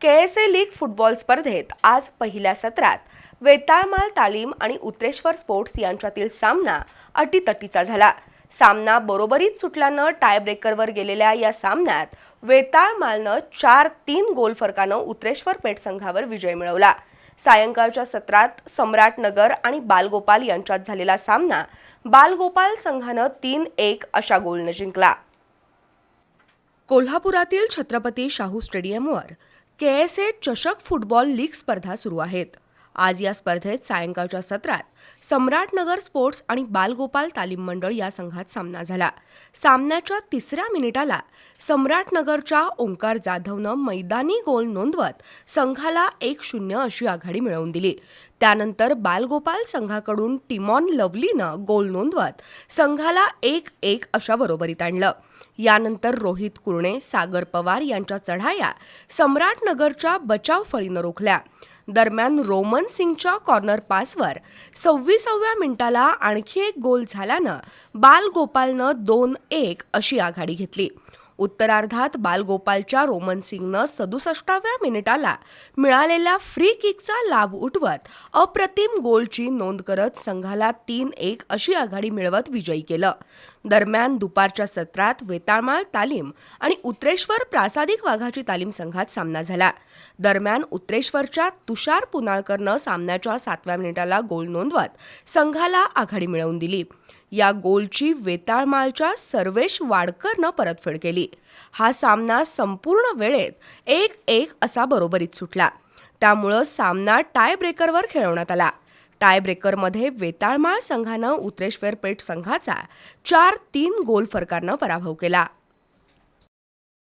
K S A league football स्पर्धेत आज पहिल्या सत्रात वेताळमाल तालीम आणि उत्रेश्वर स्पोर्ट्स यांच्यातील सामना अटीतटीचा झाला. सामना बरोबरीत सुटल्यानं टायब्रेकरवर गेलेल्या या सामन्यात वेताळमालनं चार तीन गोल फरकानं उत्रेश्वर पेठ संघावर विजय मिळवला. सायंकाळच्या सत्रात सम्राटनगर आणि बालगोपाल यांच्यात झालेला सामना बालगोपाल संघानं तीन एक अशा गोलनं जिंकला. कोल्हापुरातील छत्रपती शाहू स्टेडियमवर के एस ए चषक फुटबॉल लीग स्पर्धा सुरू आहेत. आज या स्पर्धेत सायंकाळच्या सत्रात सम्राटनगर स्पोर्ट्स आणि बालगोपाल तालीम मंडळ या संघात सामना झाला. सामन्याच्या तिसऱ्या मिनिटाला सम्राटनगरच्या ओंकार जाधवनं मैदानी गोल नोंदवत संघाला एक शून्य अशी आघाडी मिळवून दिली. त्यानंतर बालगोपाल संघाकडून टिमॉन लवलीनं गोल नोंदवत संघाला एक एक अशा बरोबरीत आणलं. यानंतर रोहित कुरणे सागर पवार यांच्या चढाया सम्राटनगरच्या बचाव फळीनं रोखल्या. दरम्यान रोमन सिंगच्या कॉर्नर पासवर सव्वीसाव्या मिनिटाला आणखी एक गोल झाल्यानं बालगोपालनं दोन एक अशी आघाडी घेतली. उत्तरार्धात बालगोपालच्या रोमन सिंगनं सदुसष्टाव्या मिनिटाला मिळालेल्या फ्री किकचा लाभ उठवत अप्रतिम गोलची नोंद करत संघाला तीन एक अशी आघाडी मिळवत विजयी केलं. दरम्यान दुपारच्या सत्रात वेताळमाळ तालीम आणि उत्रेश्वर प्रासादिक वाघाची तालीम संघात सामना झाला. दरम्यान उत्रेश्वरच्या तुषार पुनाळकरनं सामन्याच्या सातव्या मिनिटाला गोल नोंदवत संघाला आघाडी मिळवून दिली. या गोलची वेताळमाळच्या सर्वेश वाडकरनं परतफेड केली. हा सामना संपूर्ण वेळेत एक एक असा बरोबरीत सुटला. त्यामुळं सामना टाय ब्रेकरवर खेळवण्यात आला. टाय ब्रेकरमध्ये वेताळमाळ संघानं उत्रेश्वर पेठ संघाचा चार तीन गोल फरकानं पराभव केला.